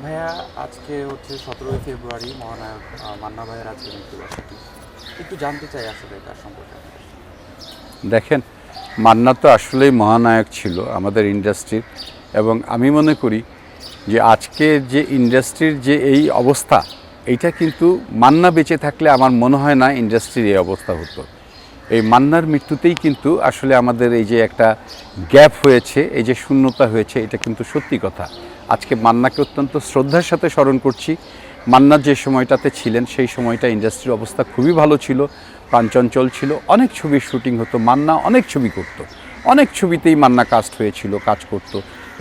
ভাইয়া, আজকে হচ্ছে সতেরোই ফেব্রুয়ারি, মহানায়ক মান্না ভাইয়ের আজকে মৃত্যুবার্ষিকী একটু জানতে চাই আসলে তার সম্পর্কে দেখেন, মান্না তো আসলেই মহানায়ক ছিল আমাদের ইন্ডাস্ট্রির এবং আমি মনে করি যে আজকের যে ইন্ডাস্ট্রির যে এই অবস্থা, এইটা কিন্তু মান্না বেঁচে থাকলে আমার মনে হয় না ইন্ডাস্ট্রির এই অবস্থা হতো। এই মান্নার মৃত্যুতেই কিন্তু আসলে আমাদের এই যে একটা গ্যাপ হয়েছে, এই যে শূন্যতা হয়েছে, এটা কিন্তু সত্যি কথা। আজকে মান্নাকে অত্যন্ত শ্রদ্ধার সাথে স্মরণ করছি। মান্না যে সময়টাতে ছিলেন, সেই সময়টা ইন্ডাস্ট্রির অবস্থা খুবই ভালো ছিল প্রাণচঞ্চল ছিল, অনেক ছবির শুটিং হতো, মান্না অনেক ছবি করত, অনেক ছবিতেই মান্না কাস্ট হয়েছিল, কাজ করত,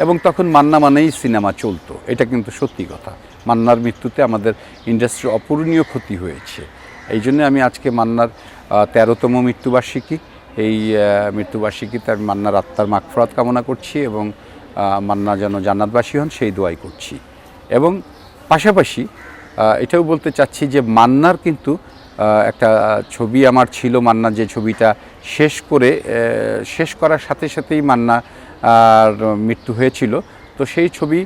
এবং তখন মান্না মানেই সিনেমা চলতো, এটা কিন্তু সত্যি কথা। মান্নার মৃত্যুতে আমাদের ইন্ডাস্ট্রির অপূরণীয় ক্ষতি হয়েছে, এই জন্য আমি আজকে মান্নার তেরোতম মৃত্যুবার্ষিকী, এই মৃত্যুবার্ষিকীতে আমি মান্নার আত্মার মাগফরাত কামনা করছি এবং মান্না যেন জান্নাতবাসী হন, সেই দোয়াই করছি। এবং পাশাপাশি এটাও বলতে চাচ্ছি যে মান্নার কিন্তু একটা ছবি আমার ছিল, মান্না যে ছবিটা শেষ করে শেষ করার সাথে সাথেই মান্না আর মৃত্যু হয়েছিল। তো সেই ছবি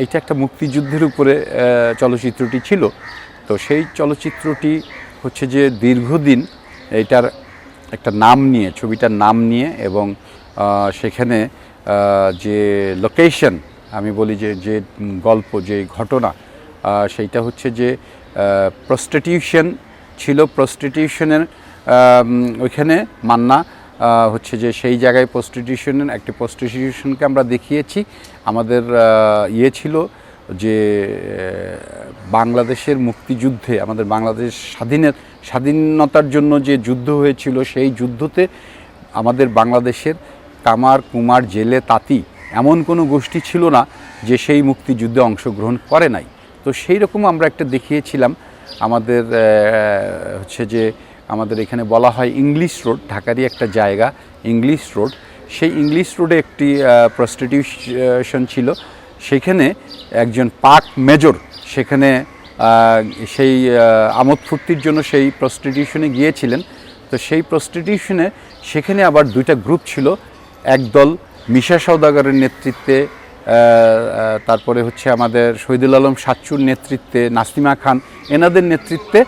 এইটা একটা মুক্তিযুদ্ধের উপরে চলচ্চিত্রটি ছিল। তো সেই চলচ্চিত্রটি হচ্ছে যে দীর্ঘদিন এইটার একটা নাম নিয়ে, ছবিটার নাম নিয়ে এবং সেখানে যে লোকেশন আমি বলি যে যে গল্প, যে ঘটনা সেইটা হচ্ছে যে প্রস্টিটিউশন ছিল। প্রস্টিটিউশনের ওইখানে মান্না হচ্ছে যে সেই জায়গায় প্রস্টিটিউশনের একটি প্রস্টিটিউশনকে আমরা দেখিয়েছি। আমাদের ইয়ে ছিল যে বাংলাদেশের মুক্তিযুদ্ধে, আমাদের বাংলাদেশ স্বাধীনের, স্বাধীনতার জন্য যে যুদ্ধ হয়েছিল, সেই যুদ্ধতে আমাদের বাংলাদেশের কামার, কুমার, জেলে, তাঁতি এমন কোনো গোষ্ঠী ছিল না যে সেই মুক্তিযুদ্ধে অংশগ্রহণ করে নাই। তো সেই রকম আমরা একটা দেখিয়েছিলাম আমাদের হচ্ছে যে আমাদের এখানে বলা হয় ইংলিশ রোড, ঢাকারই একটা জায়গা, ইংলিশ রোড। সেই ইংলিশ রোডে একটি প্রস্টিটিউশন ছিল। সেখানে একজন পাক মেজর সেখানে সেই আমোদ ফুর্তির জন্য সেই প্রস্টিটিউশনে গিয়েছিলেন। তো সেই প্রস্টিটিউশনে সেখানে আবার দুইটা গ্রুপ ছিল। একদল মিশা সওদাগরের নেতৃত্বে তারপরে হচ্ছে আমাদের শহীদুল আলম সাচ্চুর নেতৃত্বে নাসিমা খান এনাদের নেতৃত্বে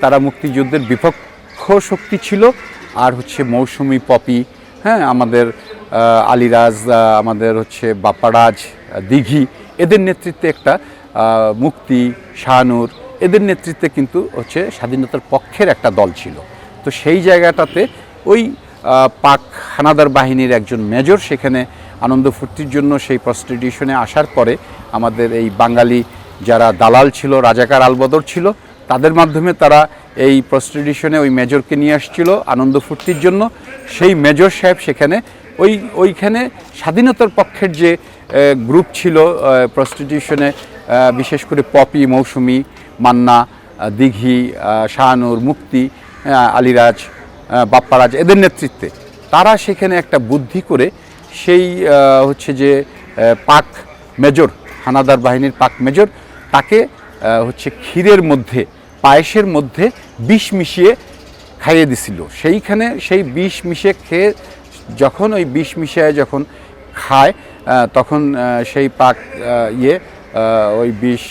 তারা মুক্তিযুদ্ধের বিপক্ষ শক্তি ছিল। আর হচ্ছে মৌসুমি পপি হ্যাঁ আমাদের আলিরাজ আমাদের হচ্ছে বাপ্পারাজ আহ, দিঘি এদের নেতৃত্বে একটা মুক্তি শাহানুর এদের নেতৃত্বে কিন্তু হচ্ছে স্বাধীনতার পক্ষের একটা দল ছিল। তো সেই জায়গাটাতে ওই পাক হানাদার বাহিনীর একজন মেজর সেখানে আনন্দ ফুর্তির জন্য সেই প্রস্টিটিউশনে আসার পরে আমাদের এই বাঙালি যারা দালাল ছিল, রাজাকার আলবদর ছিল, তাদের মাধ্যমে তারা এই প্রস্টিটিউশনে ওই মেজরকে নিয়ে আসছিল আনন্দ ফুর্তির জন্য। সেই মেজর সাহেব সেখানে ওই, ওইখানে স্বাধীনতার পক্ষের যে গ্রুপ ছিল প্রস্টিটিউশনে বিশেষ করে পপি, মৌসুমি, মান্না দিঘি শাহানুর মুক্তি আলিরাজ বাপ্পারাজ এদের নেতৃত্বে। তারা সেখানে একটা বুদ্ধি করে সেই হচ্ছে যে পাক মেজর, হানাদার বাহিনীর পাক মেজর, তাকে হচ্ছে ক্ষীরের মধ্যে, পায়েসের মধ্যে বিষ মিশিয়ে খাইয়ে দিছিল। সেইখানে সেই বিষ মিশিয়ে খেয়ে যখন ওই বিষ মিশিয়ে যখন খায় তখন সেই পাক ইয়ে ওই বিষ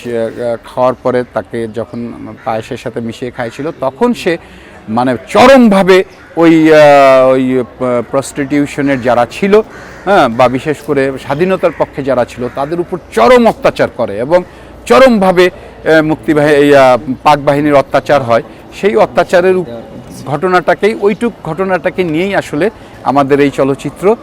খাওয়ার পরে তাকে যখন পায়েসের সাথে মিশিয়ে খাইছিল, তখন সে মানে চরমভাবে ওই ওই প্রস্টিটিউশনের যারা ছিল হ্যাঁ বা বিশেষ করে স্বাধীনতার পক্ষে যারা ছিল তাদের উপর চরম অত্যাচার করে এবং চরমভাবে আহ, মুক্তিবাহী পাক বাহিনীর অত্যাচার হয়। সেই অত্যাচারের ঘটনাটাকেই ওইটুক ঘটনাটাকে নিয়েই আসলে আমাদের এই চলচ্চিত্র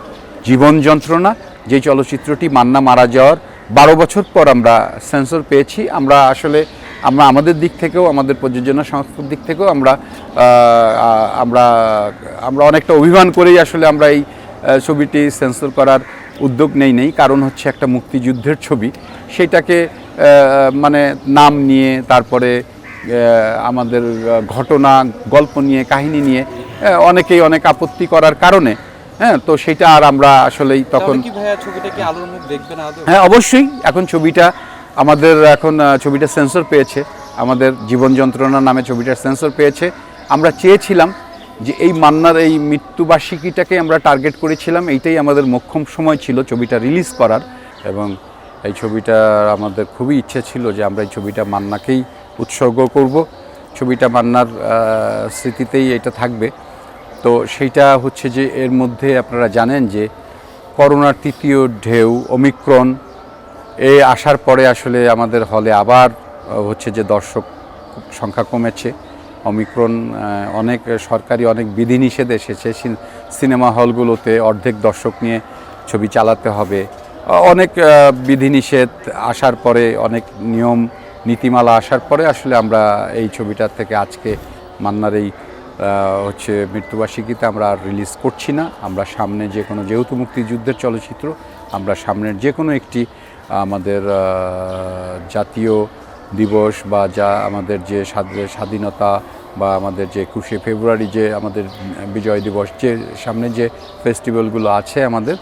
জীবন যন্ত্রণা। যে চলচ্চিত্রটি মান্না মারা যাওয়ার বারো বছর পর আমরা সেন্সর পেয়েছি। আমরা আসলে আমরা আমাদের দিক থেকেও আমাদের প্রযোজনা সংস্থার দিক থেকেও আমরা আমরা আমরা অনেকটা অভিমান করেই আসলে আমরা এই ছবিটি সেন্সর করার উদ্যোগ নেই নেই। কারণ হচ্ছে একটা মুক্তিযুদ্ধের ছবি। সেটাকে মানে নাম নিয়ে তারপরে আমাদের ঘটনা গল্প নিয়ে কাহিনী নিয়ে অনেকেই অনেক আপত্তি করার কারণে হ্যাঁ তো সেটা আর আমরা আসলেই তখন হ্যাঁ অবশ্যই। এখন ছবিটা আমাদের এখন ছবিটা সেন্সর পেয়েছে। আমাদের জীবন যন্ত্রণা নামে ছবিটার সেন্সর পেয়েছে। আমরা চেয়েছিলাম যে এই মান্নার এই মৃত্যুবার্ষিকীটাকে আমরা টার্গেট করেছিলাম। এইটাই আমাদের মোক্ষম সময় ছিল ছবিটা রিলিজ করার। এবং এই ছবিটা আমাদের খুবই ইচ্ছে ছিল যে আমরা এই ছবিটা মান্নাকেই উৎসর্গ করব। ছবিটা মান্নার স্মৃতিতেই এটা থাকবে। তো সেইটা হচ্ছে যে এর মধ্যে আপনারা জানেন যে করোনার তৃতীয় ঢেউ অমিক্রণ এই আসার পরে আসলে আমাদের হলে আবার হচ্ছে যে দর্শক সংখ্যা কমেছে। অমিক্রণ অনেক সরকারি অনেক বিধিনিষেধ এসেছে। সিনেমা হলগুলোতে অর্ধেক দর্শক নিয়ে ছবি চালাতে হবে। অনেক বিধিনিষেধ আসার পরে, অনেক নিয়ম, নীতিমালা আসার পরে আসলে আমরা এই ছবিটা থেকে আজকে মান্নার এই হচ্ছে মৃত্যুবার্ষিকীতে আমরা আর রিলিজ করছি না। আমরা সামনে যে কোনো যেহেতু মুক্তিযুদ্ধের চলচ্চিত্র, আমরা সামনের যে কোনো একটি আমাদের জাতীয় দিবস বা যা আমাদের যে স্বাধীনতা বা আমাদের যে একুশে ফেব্রুয়ারি যে আমাদের বিজয় দিবস যে সামনে যে ফেস্টিভ্যালগুলো আছে আমাদের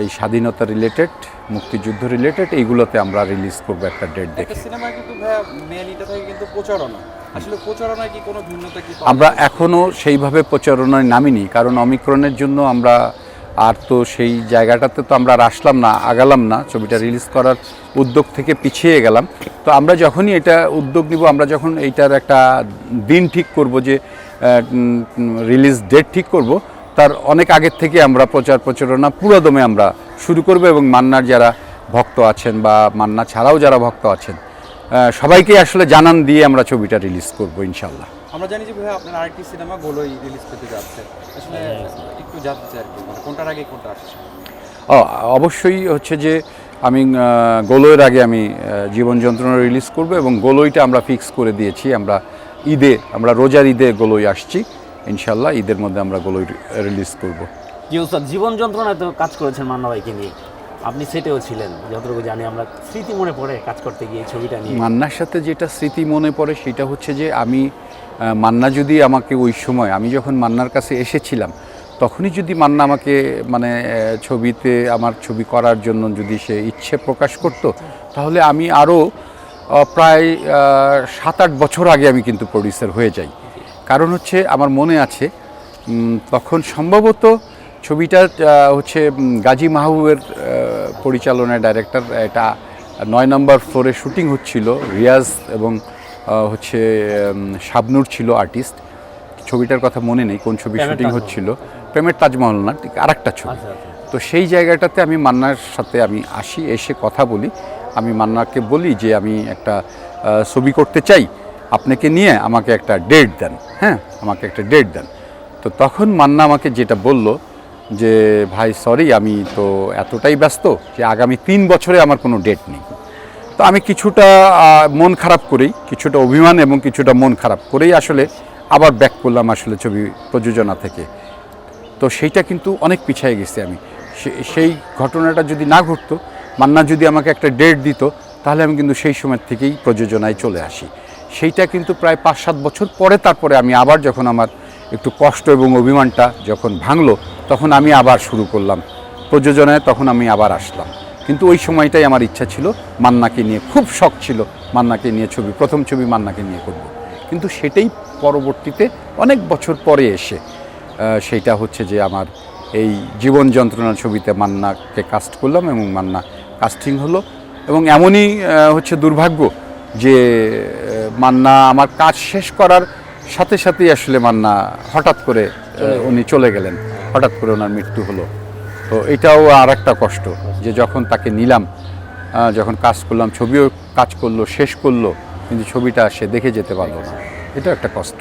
এই স্বাধীনতা রিলেটেড মুক্তিযুদ্ধ রিলেটেড এইগুলোতে আমরা রিলিজ করব একটা ডেট দেখে। সিনেমায় কিন্তু ভাইয়া থাকে কিন্তু প্রচারণা। আসলে প্রচারণায় কি কোনো ভিন্নতা কি আমরা এখনও সেইভাবে প্রচারণায় নামিনি কারণ অমিক্রণের জন্য আমরা আর তো সেই জায়গাটাতে তো আমরা আসলাম না, আগালাম না। ছবিটা রিলিজ করার উদ্যোগ থেকে পিছিয়ে গেলাম। তো আমরা যখনই এটা উদ্যোগ নিব, আমরা যখন এইটার একটা দিন ঠিক করব যে রিলিজ ডেট ঠিক করব, তার অনেক আগের থেকে আমরা প্রচার প্রচারণা পুরোদমে আমরা শুরু করব এবং মান্নার যারা ভক্ত আছেন বা মান্না ছাড়াও যারা ভক্ত আছেন সবাইকে আসলে জানান দিয়ে আমরা ছবিটা রিলিজ করব ইনশাল্লাহ আমরা জানি যে ভাইয়া আপনার আরেকটি সিনেমা গোলই রিলিজ পেতে যাচ্ছে। আসলে একটু জানতে চাই আর কি মানে কোনটার আগে কোনটা আসছে অবশ্যই হচ্ছে যে আমি আহ, গোলইয়ের আগে আমি জীবন যন্ত্রণা রিলিজ করব এবং গোলইটা আমরা ফিক্স করে দিয়েছি। আমরা ঈদে আমরা রোজার ঈদে গোলই আসছি। ইনশাল্লাহ ঈদের মধ্যে আমরা গোলই রিলিজ করব। জি জীবন যন্ত্রণায় তো কাজ করেছেন মান্না ভাইকে নিয়ে। আপনি সেটেও ছিলেন যতটুকু জানি। আমরা স্মৃতি মনে পড়ে কাজ করতে গিয়ে ছবিটা নিয়ে। মান্নার সাথে যেটা স্মৃতি মনে পড়ে সেটা হচ্ছে যে আমি মান্না যদি আমাকে ওই সময় আমি যখন মান্নার কাছে এসেছিলাম তখনই যদি মান্না আমাকে মানে ছবিতে আমার ছবি করার জন্য যদি সে ইচ্ছে প্রকাশ করত তাহলে আমি আরও প্রায় সাত আট বছর আগে আমি কিন্তু প্রডিউসার হয়ে যাই। কারণ হচ্ছে আমার মনে আছে তখন সম্ভবত ছবিটা হচ্ছে গাজী মাহবুবের পরিচালনায় ডাইরেক্টর এটা নয় নম্বর ফ্লোরে শুটিং হচ্ছিল রিয়াজ এবং হচ্ছে শাবনুর ছিল আর্টিস্ট ছবিটার কথা মনে নেই কোন ছবি শুটিং হচ্ছিল। প্রেমের তাজমহল না ঠিক আরেকটা ছবি। আচ্ছা আচ্ছা। তো সেই জায়গাটাতে আমি মান্নার সাথে আমি আসি এসে কথা বলি। আমি মান্নাকে বলি যে আমি একটা ছবি করতে চাই। আপনাকে নিয়ে আমাকে একটা ডেট দেন। হ্যাঁ আমাকে একটা ডেট দেন। তো তখন মান্না আমাকে যেটা বলল যে ভাই সরি আমি তো এতটাই ব্যস্ত যে আগামী তিন বছরে আমার কোনো ডেট নেই। তো আমি কিছুটা মন খারাপ করেই কিছুটা অভিমান এবং কিছুটা মন খারাপ করেই আসলে আবার ব্যাক করলাম আসলে ছবি প্রযোজনা থেকে। তো সেইটা কিন্তু অনেক পিছিয়ে গেছি আমি। সেই ঘটনাটা যদি না ঘটতো, মান্না যদি আমাকে একটা ডেট দিত, তাহলে আমি কিন্তু সেই সময় থেকেই প্রযোজনায় চলে আসি। সেইটা কিন্তু প্রায় পাঁচ সাত বছর পরে তারপরে আমি আবার যখন আমার একটু কষ্ট এবং অভিমানটা যখন ভাঙলো, তখন আমি আবার শুরু করলাম প্রযোজনায়, তখন আমি আবার আসলাম। কিন্তু ওই সময়টাই আমার ইচ্ছা ছিল মান্নাকে নিয়ে। খুব শখ ছিল মান্নাকে নিয়ে ছবি, প্রথম ছবি মান্নাকে নিয়ে করব। কিন্তু সেটাই পরবর্তীতে অনেক বছর পরে এসে সেইটা হচ্ছে যে আমার এই জীবন যন্ত্রণা ছবিতে মান্নাকে কাস্ট করলাম এবং মান্না কাস্টিং হলো। এবং এমনই হচ্ছে দুর্ভাগ্য যে মান্না আমার কাজ শেষ করার সাথে সাথেই আসলে মান্না হঠাৎ করে উনি চলে গেলেন। হঠাৎ করে ওনার মৃত্যু হলো। তো এটাও আর একটা কষ্ট যে যখন তাকে নিলাম যখন কাজ করলাম ছবিও কাজ করল শেষ করল কিন্তু ছবিটা সে দেখে যেতে পারল না। এটা একটা কষ্ট।